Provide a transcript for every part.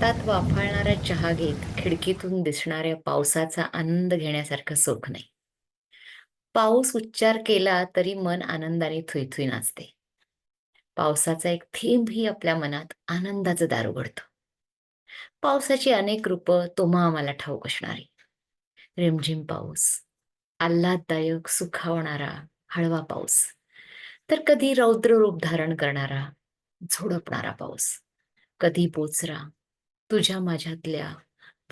हातात वाफाळणारा चहा घेत खिडकीतून दिसणाऱ्या पावसाचा आनंद घेण्यासारखं सुख नाही. पाऊस उच्चार केला तरी मन आनंदाने थुई-थुई नाचते. पावसाचा एक थेंबही आपल्या मनात आनंदाचं दार उघडतं पावसाची अनेक रूपं तुम्हा आम्हाला ठाऊक असणारी. रिमझिम पाऊस, आल्हाददायक, सुखावणारा, हळवा पाऊस, तर कधी रौद्र रूप धारण करणारा, झोडपणारा पाऊस, कधी बोचरा, तुझ्या माझ्यातल्या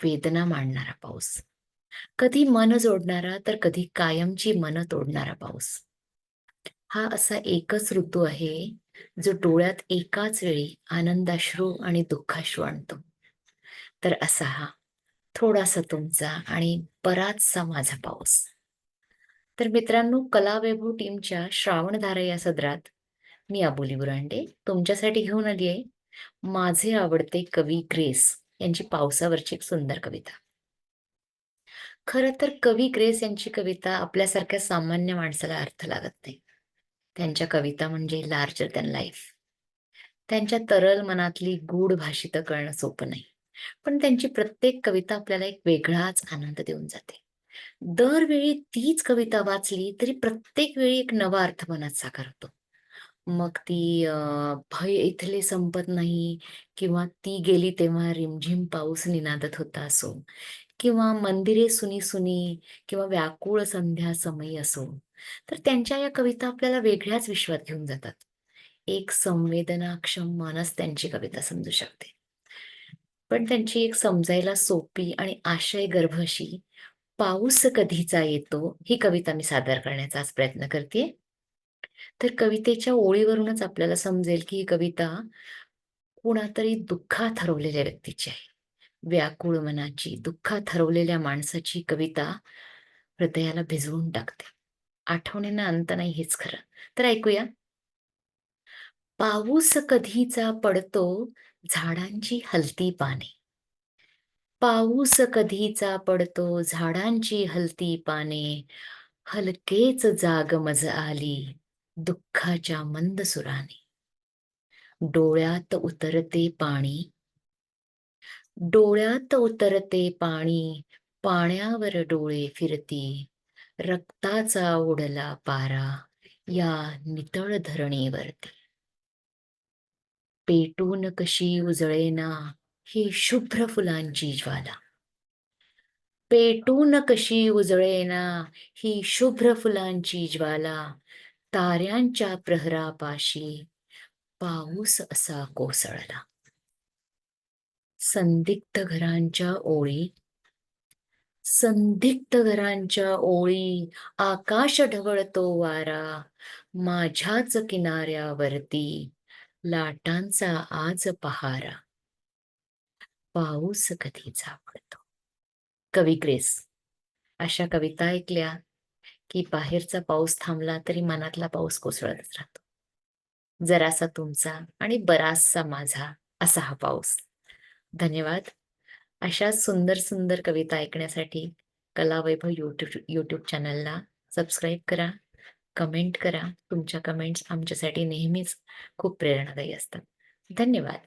वेदना मांडणारा पाऊस, कधी मन जोडणारा तर कधी कायमची मन तोडणारा पाऊस. हा असा एकच ऋतू आहे जो डोळ्यात एकाच वेळी आनंदाश्रू आणि दुःखाश्रू आणतो. तर असा हा थोडासा तुमचा आणि बराचसा माझा पाऊस. तर मित्रांनो, कला वैभव टीमच्या श्रावणधारा या सदरात मी अबोली बुरांडे तुमच्यासाठी घेऊन आली आहे माझे आवडते कवी ग्रेस यांची पावसावरची एक सुंदर कविता. खरं तर कवी ग्रेस यांची कविता आपल्यासारख्या सामान्य माणसाला अर्थ लागत नाही. त्यांच्या कविता म्हणजे लार्जर दॅन लाईफ. त्यांच्या तरल मनातली गूढ भाषित कळणं सोपं नाही. पण त्यांची प्रत्येक कविता आपल्याला एक वेगळाच आनंद देऊन जाते. दरवेळी तीच कविता वाचली तरी प्रत्येक वेळी एक नवा अर्थ मनात साकार होतो. मग ती अ, भय इथले संपत नाही किंवा ती गेली तेव्हा रिमझिम पाऊस निनादत होता असो किंवा मंदिरे सुनी-सुनी किंवा व्याकुळ संध्या समयी असो, तर त्यांच्या या कविता आपल्याला वेगळ्याच विश्वात घेऊन जातात. एक संवेदनाक्षम मनच त्यांची कविता समजू शकते. पण त्यांची एक समजायला सोपी आणि आशयगर्भ अशी पाऊस कधीचा येतो ही कविता मी सादर करण्याचा आज प्रयत्न करतेय. तर कवितेच्या ओळीवरूनच आपल्याला समजेल की ही कविता कुणातरी दुःखात हरवलेल्या व्यक्तीची आहे. व्याकुळ मनाची, दुःखात हरवलेल्या माणसाची कविता हृदयाला भिजवून टाकते. आठवणींना अंत नाही हेच खरं. तर ऐकूया. पाऊस कधीचा पडतो झाडांची हलती पाने. पाऊस कधीचा पडतो झाडांची हलती पाने, हलकेच जाग मज आली दुःखाच्या मंद सुराने. डोळ्यात उतरते पाणी डोळ्यात उतरते पाणी, पाण्यावर डोळे फिरती, रक्ताचा उडला पारा या नितळ धरणीवरती. पेटून कशी उजळेना ही शुभ्र फुलांची ज्वाला. पेटून कशी उजळेना ही शुभ्र फुलांची ज्वाला, ताऱ्यांच्या प्रहरापाशी पाऊस असा कोसळला. संदिग्ध घरांच्या ओळी संदिग्ध घरांच्या ओळी, आकाश ढवळतो वारा, माझ्याच किनाऱ्यावरती लाटांचा आज पहारा. पाऊस कधी झापडतो कवी ग्रेस. अशा कविता ऐकल्या की बाहेरचा पाऊस थांबला तरी मनातला पाऊस कोसळतच राहतो. जरासा तुमचा आणि बराचसा माझा असा हा पाऊस. धन्यवाद. अशा सुंदर सुंदर कविता ऐकण्यासाठी कलावैभव यूट्यूब यूट्यूब चॅनलला सबस्क्राईब करा, कमेंट करा. तुमच्या कमेंट्स आमच्यासाठी नेहमीच खूप प्रेरणादायी असतात. धन्यवाद.